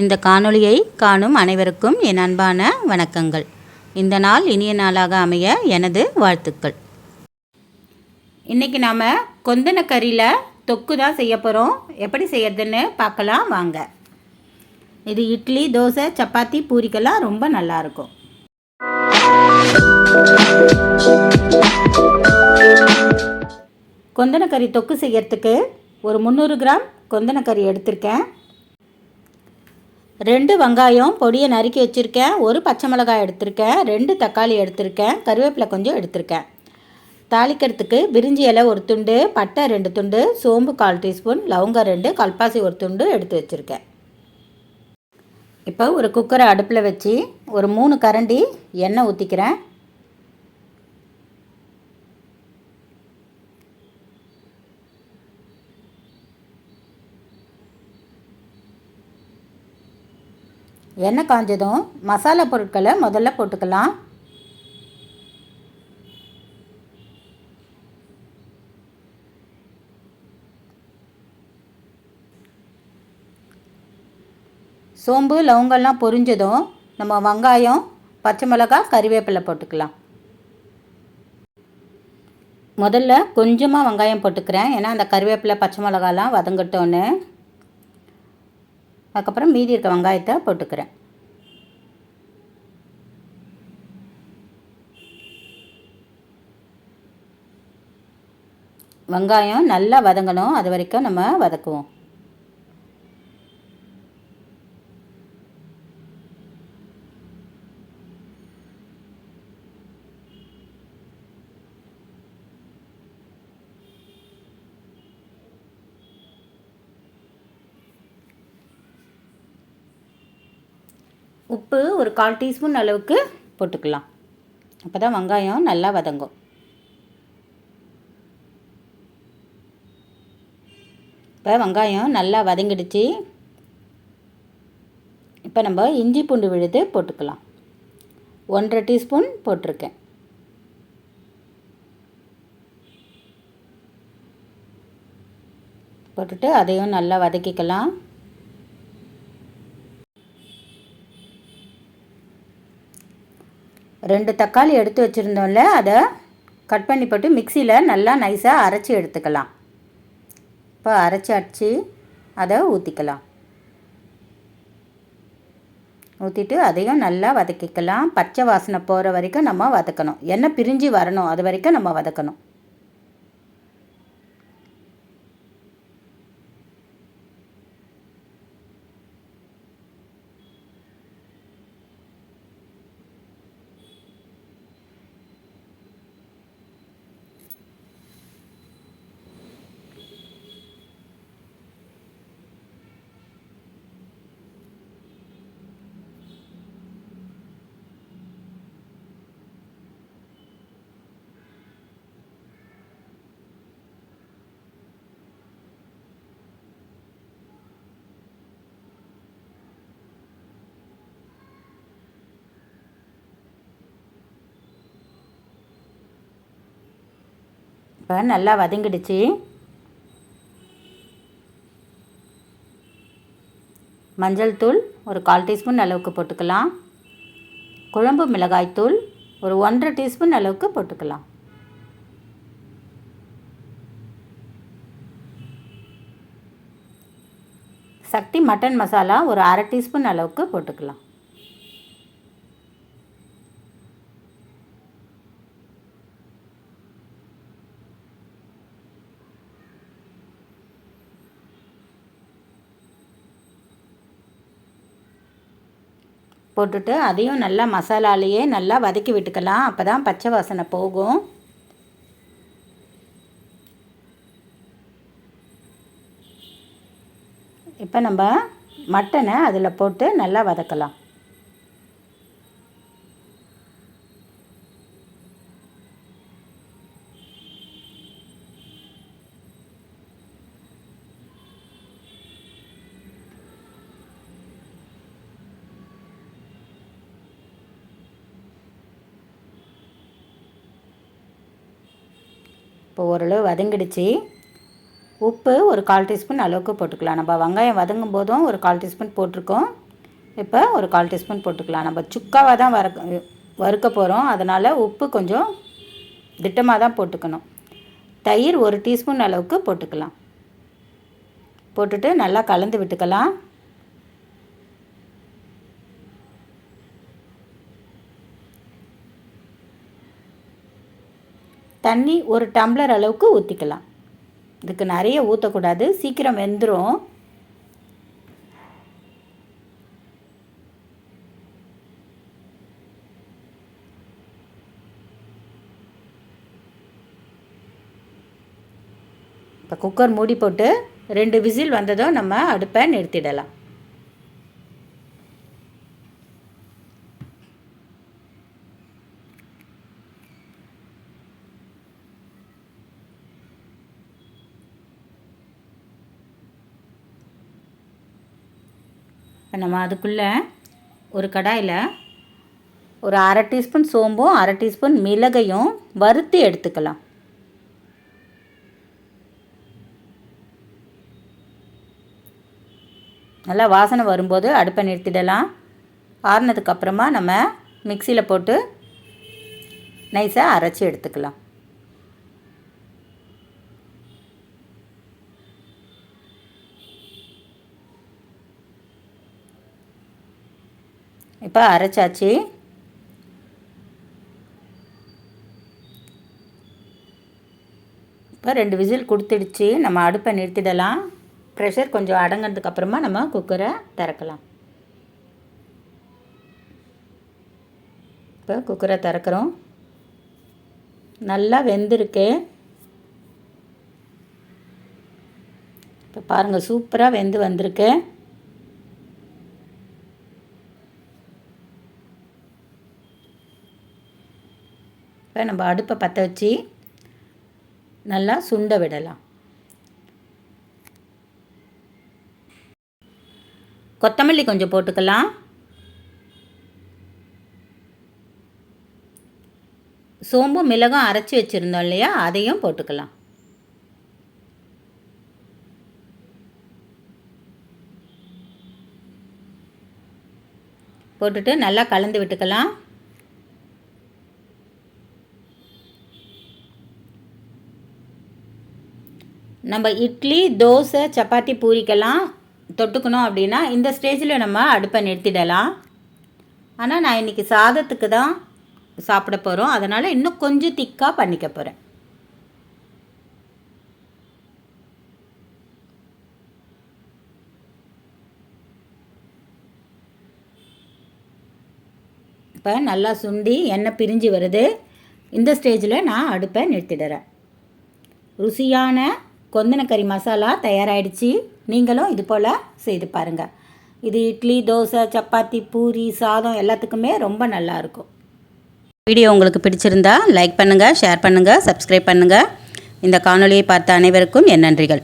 இந்த காணொளியை காணும் அனைவருக்கும் என் அன்பான வணக்கங்கள். இந்த நாள் இனிய நாளாக அமைய எனது வாழ்த்துக்கள். இன்றைக்கி நாம் கொந்தன கறியில் தொக்கு தான் செய்ய போகிறோம் எப்படி செய்யறதுன்னு பார்க்கலாம் வாங்க. இது இட்லி தோசை சப்பாத்தி பூரிக்கெல்லாம் ரொம்ப நல்லாயிருக்கும் கொந்தனக்கறி தொக்கு செய்யறதுக்கு ஒரு முந்நூறு கிராம் கொந்தனக்கறி எடுத்திருக்கேன். ரெண்டு வெங்காயம் பொடியை நறுக்கி வச்சுருக்கேன். ஒரு பச்சை மிளகாய் எடுத்திருக்கேன். ரெண்டு தக்காளி எடுத்திருக்கேன். கருவேப்பிலை கொஞ்சம் எடுத்திருக்கேன். தாளிக்கிறதுக்கு பிரிஞ்சி இலை ஒரு துண்டு பட்டை ரெண்டு துண்டு சோம்பு கால் டீஸ்பூன் லவங்கம் ரெண்டு கல்பாசி ஒரு துண்டு எடுத்து வச்சுருக்கேன். இப்போ ஒரு குக்கரை அடுப்பில் வச்சு ஒரு மூணு கரண்டி எண்ணெய் ஊற்றிக்கிறேன் எண்ணெய் காஞ்சதும் மசாலா பொருட்களை முதல்ல போட்டுக்கலாம். சோம்பு லவங்கெல்லாம் பொரிஞ்சதும் நம்ம வெங்காயம் பச்சை மிளகாய் கறிவேப்பிலை போட்டுக்கலாம். முதல்ல கொஞ்சமாக வெங்காயம் போட்டுக்கிறேன். ஏன்னா அந்த கறிவேப்பிலை பச்சை மிளகாலாம் வதங்கட்டோன்னு அதுக்கப்புறம் மீதி இருக்க வெங்காயத்தை போட்டுக்கிறேன். வெங்காயம் நல்லா வதங்கணும். அது வரைக்கும் நம்ம வதக்குவோம். உப்பு ஒரு கால் டீஸ்பூன் அளவுக்கு போட்டுக்கலாம். அப்போ தான் வெங்காயம் நல்லா வதங்கும். இப்போ வெங்காயம் நல்லா வதங்கிடுச்சு. இப்போ நம்ம இஞ்சி பூண்டு விழுது போட்டுக்கலாம். ஒன்றரை டீஸ்பூன் போட்டிருக்கேன். போட்டுட்டு அதையும் நல்லா வதக்கிக்கலாம். ரெண்டு தக்காளி எடுத்து வச்சுருந்தோம்ல அதை கட் பண்ணி போட்டு மிக்சியில் நல்லா நைஸாக அரைச்சி எடுத்துக்கலாம். இப்போ அரைச்சி அடித்து அதை ஊற்றிக்கலாம் ஊற்றிட்டு அதையும் நல்லா வதக்கிக்கலாம். பச்சை வாசனை போகிற வரைக்கும் நம்ம வதக்கணும். எண்ணெய் பிரிஞ்சு வரணும். அது வரைக்கும் நம்ம வதக்கணும். இப்போ நல்லா வதங்கிடுச்சு. மஞ்சள் தூள் ஒரு கால் டீஸ்பூன் அளவுக்கு போட்டுக்கலாம். குழம்பு மிளகாய் தூள் ஒரு ஒன்றரை டீஸ்பூன் அளவுக்கு போட்டுக்கலாம். சக்தி மட்டன் மசாலா ஒரு அரை டீஸ்பூன் அளவுக்கு போட்டுக்கலாம். போட்டுட்டு அதையும் நல்லா மசாலாலேயே நல்லா வதக்கி விட்டுக்கலாம். அப்போ தான் பச்சை வாசனை போகும். இப்போ நம்ம மட்டனை அதில் போட்டு நல்லா வதக்கலாம். இப்போ ஓரளவு வதங்கிடுச்சு. உப்பு ஒரு கால் டீஸ்பூன் அளவுக்கு போட்டுக்கலாம். நம்ம வெங்காயம் வதங்கும் போதும் ஒரு கால் டீஸ்பூன் போட்டிருக்கோம். இப்போ ஒரு கால் டீஸ்பூன் போட்டுக்கலாம். நம்ம சுக்காவாக தான் வறுக்க வறுக்க போகிறோம் அதனால் உப்பு கொஞ்சம் திட்டமாக தான் போட்டுக்கணும். தயிர் ஒரு டீஸ்பூன் அளவுக்கு போட்டுக்கலாம். போட்டுட்டு நல்லா கலந்து விட்டுக்கலாம். தண்ணி ஒரு டம்ளர் அளவுக்கு ஊற்றிக்கலாம் இதுக்கு நிறைய ஊற்றக்கூடாது சீக்கிரம் வெந்துடும் இப்போ குக்கர் மூடி போட்டு ரெண்டு விசில் வந்ததும் நம்ம அடுப்பை நிறுத்திடலாம். இப்போ நம்ம அதுக்குள்ளே ஒரு கடாயில் ஒரு அரை டீஸ்பூன் சோம்பும் அரை டீஸ்பூன் மிளகையும் வறுத்து எடுத்துக்கலாம். நல்லா வாசனை வரும்போது அடுப்பை நிறுத்திடலாம். ஆறுனதுக்கப்புறமா நம்ம மிக்சியில் போட்டு நைஸாக அரைச்சி எடுத்துக்கலாம். இப்போ அரைச்சாச்சு. இப்போ ரெண்டு விசில் கொடுத்துடுச்சு. நம்ம அடுப்பை நிறுத்திடலாம். ப்ரெஷர் கொஞ்சம் அடங்கினதுக்கு அப்புறமா நம்ம குக்கரை திறக்கலாம். இப்போ குக்கரை திறக்கிறோம். நல்லா வெந்திருக்கு. இப்போ பாருங்கள் சூப்பராக வெந்து வந்திருக்கு. இப்போ நம்ம அடுப்பை பற்ற வச்சு நல்லா சுண்ட விடலாம். கொத்தமல்லி கொஞ்சம் போட்டுக்கலாம். சோம்பும் மிளகும் அரைச்சி வச்சுருந்தோம் இல்லையா? அதையும் போட்டுக்கலாம். போட்டுட்டு நல்லா கலந்து விட்டுக்கலாம். நம்ம இட்லி தோசை சப்பாத்தி பூரிக்கெல்லாம் தொட்டுக்கணும் அப்படின்னா இந்த ஸ்டேஜில் நம்ம அடுப்பை நிறுத்திடலாம். ஆனால் நான் இன்றைக்கி சாதத்துக்கு தான் சாப்பிட போகிறோம் அதனால் இன்னும் கொஞ்சம் திக்காக பண்ணிக்க போகிறேன் இப்போ நல்லா சுண்டி எண்ணெய் பிரிஞ்சு வருது. இந்த ஸ்டேஜில் நான் அடுப்பை நிறுத்திடுறேன். ருசியான கொந்தனக்கறி மசாலா தயாராகிடுச்சு நீங்களும் இது போல் செய்து பாருங்கள் இது இட்லி தோசை சப்பாத்தி பூரி சாதம் எல்லாத்துக்குமே ரொம்ப நல்லாயிருக்கும். வீடியோ உங்களுக்கு பிடிச்சிருந்தா லைக் பண்ணுங்கள் ஷேர் பண்ணுங்கள் சப்ஸ்கிரைப் பண்ணுங்கள் இந்த காணொலியை பார்த்த அனைவருக்கும் என் நன்றிகள்.